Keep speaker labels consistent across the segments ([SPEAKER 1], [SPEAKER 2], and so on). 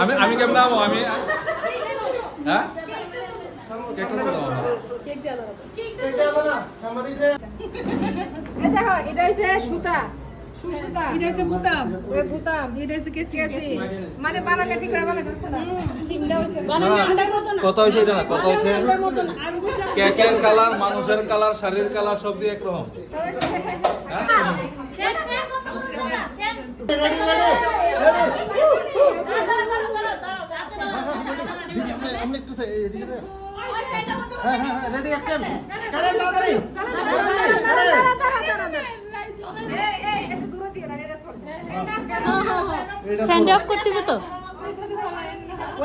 [SPEAKER 1] আমি আমি কেমন নামো আমি হ্যাঁ?
[SPEAKER 2] দেখো এটা হচ্ছে সুতা। মানে
[SPEAKER 1] হয়েছে এটা না হয়েছে কেকের কালার মানুষের কালার শাড়ির কালার সব দিয়ে একরকম
[SPEAKER 3] রেডি রেডি আমি একটু। হ্যাঁ হ্যাঁ হ্যাঁ রেডি অ্যাকশন
[SPEAKER 4] ফ্যান অফ করতে হবে তো?
[SPEAKER 3] ও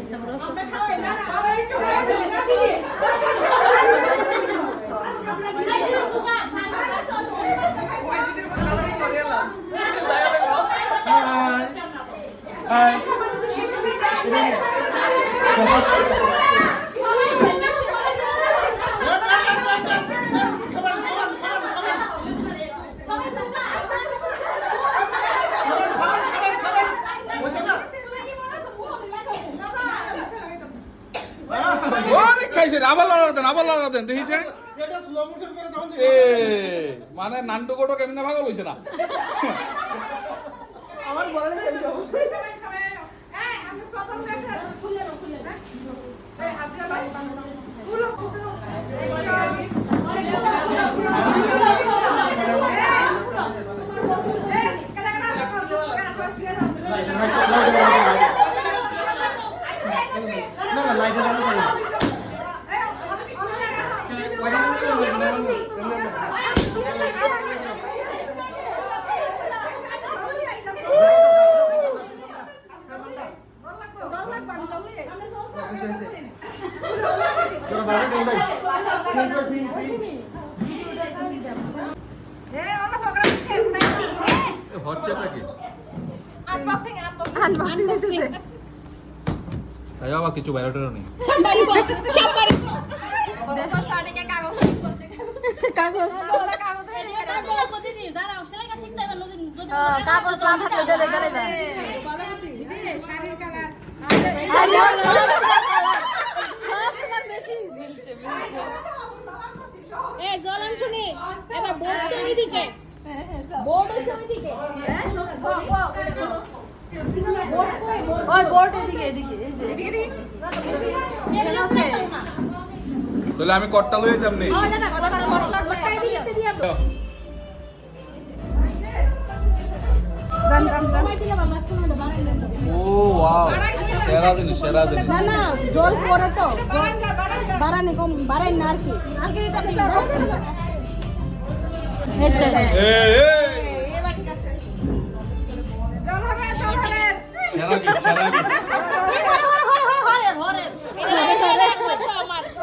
[SPEAKER 2] না
[SPEAKER 4] আমার এমনি দিয়ে দিচ্ছি আমরা
[SPEAKER 3] হাই
[SPEAKER 1] অনেক খাইছে আবার লড়া দেন আবার লড়া দেন দেখিছে মানে নান্টু কোটো কেমনে ভাগল হইছে না?
[SPEAKER 3] বাইরে
[SPEAKER 2] আনবক্সিং আনবক্সিং
[SPEAKER 1] কিছু বাইরেটারও নেই
[SPEAKER 5] সাম্বারি বল সাম্বারি
[SPEAKER 2] দেখো স্টার্টিং এ কাগজ
[SPEAKER 4] কাগজ
[SPEAKER 2] কাগজ
[SPEAKER 4] না থাকলে দিলে গেলে না
[SPEAKER 1] তাহলে আমি কটটা লয়ে যাম নেই
[SPEAKER 5] ও
[SPEAKER 1] ওয়াও সেরা জিনিস সেরা জিনিস
[SPEAKER 5] না না জল পরে তো। কম না আর কি। আর কি? এটা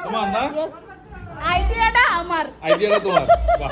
[SPEAKER 1] তোমার না?
[SPEAKER 5] আইডিয়াটা আমার।
[SPEAKER 1] আইডিয়াটা তোমার। বাহ।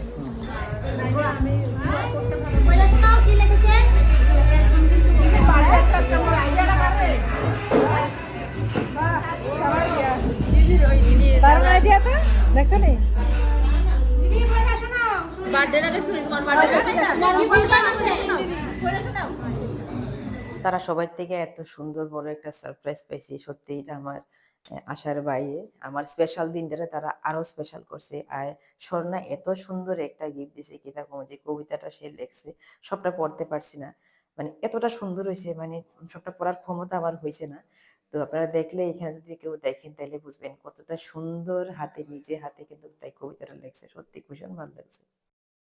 [SPEAKER 2] দেখছ নি?
[SPEAKER 6] তারা সবাই থেকে এত সুন্দর বড় একটা সারপ্রাইজ পাইছি সত্যি এটা আমার আশার বাইরে। আমার স্পেশাল দিনটারে তারা আরও স্পেশাল করছে। আর স্বর্ণা এত সুন্দর একটা গিফট দিছে কি তা যে কবিতাটা সে লেখছে সবটা পড়তে পারছি না। মানে এতটা সুন্দর হয়েছে মানে সবটা পড়ার ক্ষমতা আমার হয়েছে না। তো আপনারা দেখলে এখানে যদি কেউ দেখেন তাহলে বুঝবেন কতটা সুন্দর হাতে নিজে হাতে কিন্তু তাই কবিতাটা লেখছে। সত্যি ভীষণ ভালো লাগছে।